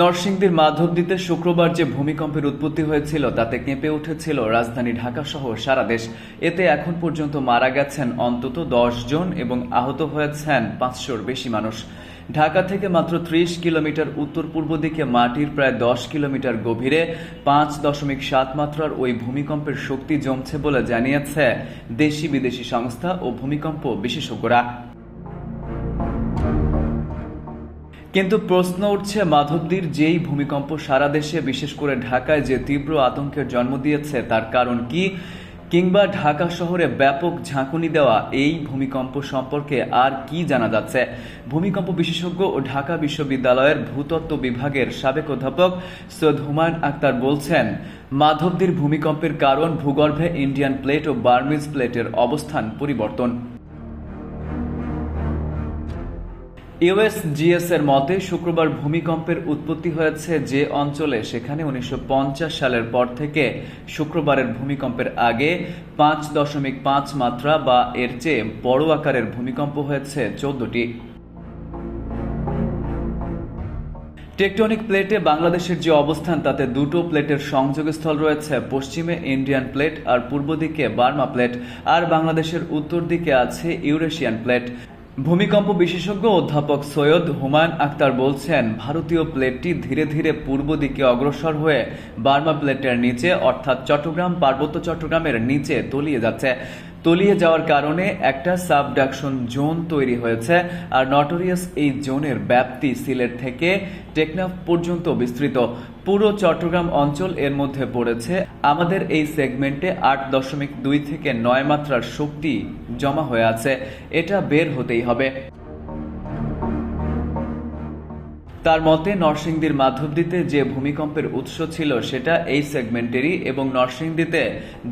নরসিংদীর মাধবদীতে শুক্রবার যে ভূমিকম্পের উৎপত্তি হয়েছিল, তাতে কেঁপে উঠেছিল রাজধানী ঢাকা সহ সারা দেশ। এতে এখন পর্যন্ত মারা গেছেন অন্তত দশ জন এবং আহত হয়েছেন পাঁচশোর বেশি মানুষ। ঢাকা থেকে মাত্র ত্রিশ কিলোমিটার উত্তর পূর্ব দিকে মাটির প্রায় দশ কিলোমিটার গভীরে পাঁচ দশমিক সাত মাত্রার ওই ভূমিকম্পের শক্তি জমছে বলে জানিয়েছে দেশি বিদেশি সংস্থা ও ভূমিকম্প বিশেষজ্ঞরা। কিন্তু প্রশ্ন উঠছে, মাধবদীর যেই ভূমিকম্প সারা দেশে, বিশেষ করে ঢাকায় যে তীব্র আতঙ্কের জন্ম দিয়েছে, তার কারণ কি? কিংবা ঢাকা শহরে ব্যাপক ঝাঁকুনি দেওয়া এই ভূমিকম্প সম্পর্কে আর কি জানা যাচ্ছে? ভূমিকম্প বিশেষজ্ঞ ও ঢাকা বিশ্ববিদ্যালয়ের ভূতত্ত্ব বিভাগের সাবেক অধ্যাপক সৈয়দ হুমায়ুন আক্তার বলছেন, মাধবদীর ভূমিকম্পের কারণ ভূগর্ভে ইন্ডিয়ান প্লেট ও বার্মিজ প্লেটের অবস্থান পরিবর্তন। ইউএসজিএস এর মতে, শুক্রবার ভূমিকম্পের উৎপত্তি হয়েছে যে অঞ্চলে সেখানে উনিশশো পঞ্চাশ সালের পর থেকে শুক্রবারের ভূমিকম্পের আগে পাঁচ দশমিক পাঁচ মাত্রা বা এর চেয়ে বড় আকারের ভূমিকম্প হয়েছে চোদ্দটি। টেকটনিক প্লেটে বাংলাদেশের যে অবস্থান, তাতে দুটো প্লেটের সংযোগস্থল রয়েছে। পশ্চিমে ইন্ডিয়ান প্লেট আর পূর্ব দিকে বার্মা প্লেট। আর বাংলাদেশের উত্তর দিকে আছে ইউরেশিয়ান প্লেট। ভূমিকম্প বিশেষজ্ঞ অধ্যাপক সৈয়দ হুমায়ুন আক্তার বলছেন, ভারতীয় প্লেটটি ধীরে ধীরে পূর্ব দিকে অগ্রসর হয়ে বার্মা প্লেটের নিচে, অর্থাৎ চট্টগ্রাম, পার্বত্য চট্টগ্রামের নিচে তলিয়ে যাচ্ছে। তলিয়ে যাওয়ার কারণে একটা সাবডাকশন জোন তৈরি হয়েছে, আর নটোরিয়াস এই জোনের ব্যাপ্তি সিলেট থেকে টেকনাফ পর্যন্ত বিস্তৃত। পুরো চট্টগ্রাম অঞ্চল এর মধ্যে পড়েছে। আমাদের এই সেগমেন্টে আট দশমিক দুই থেকে নয় মাত্রার শক্তি জমা হয়ে আছে। এটা বের হতেই হবে। তার মতে, নরসিংদীর মাধবদীতে যে ভূমিকম্পের উৎস ছিল, সেটা এই সেগমেন্টেরই এবং নরসিংদীতে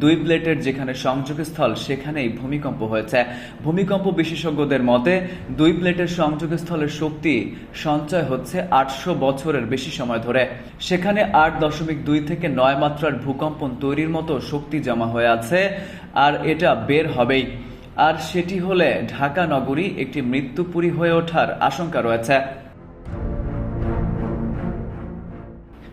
দুই প্লেটের যেখানে সংযোগস্থল, সেখানেই ভূমিকম্প হয়েছে। ভূমিকম্প বিশেষজ্ঞদের মতে, দুই প্লেটের সংযোগস্থলের শক্তি সঞ্চয় হচ্ছে আটশো বছরের বেশি সময় ধরে। সেখানে আট দশমিক দুই থেকে নয় মাত্রার ভূকম্পন তৈরির মতো শক্তি জমা হয়ে আছে, আর এটা বের হবেই। আর সেটি হলে ঢাকা নগরী একটি মৃত্যুপুরী হয়ে ওঠার আশঙ্কা রয়েছে।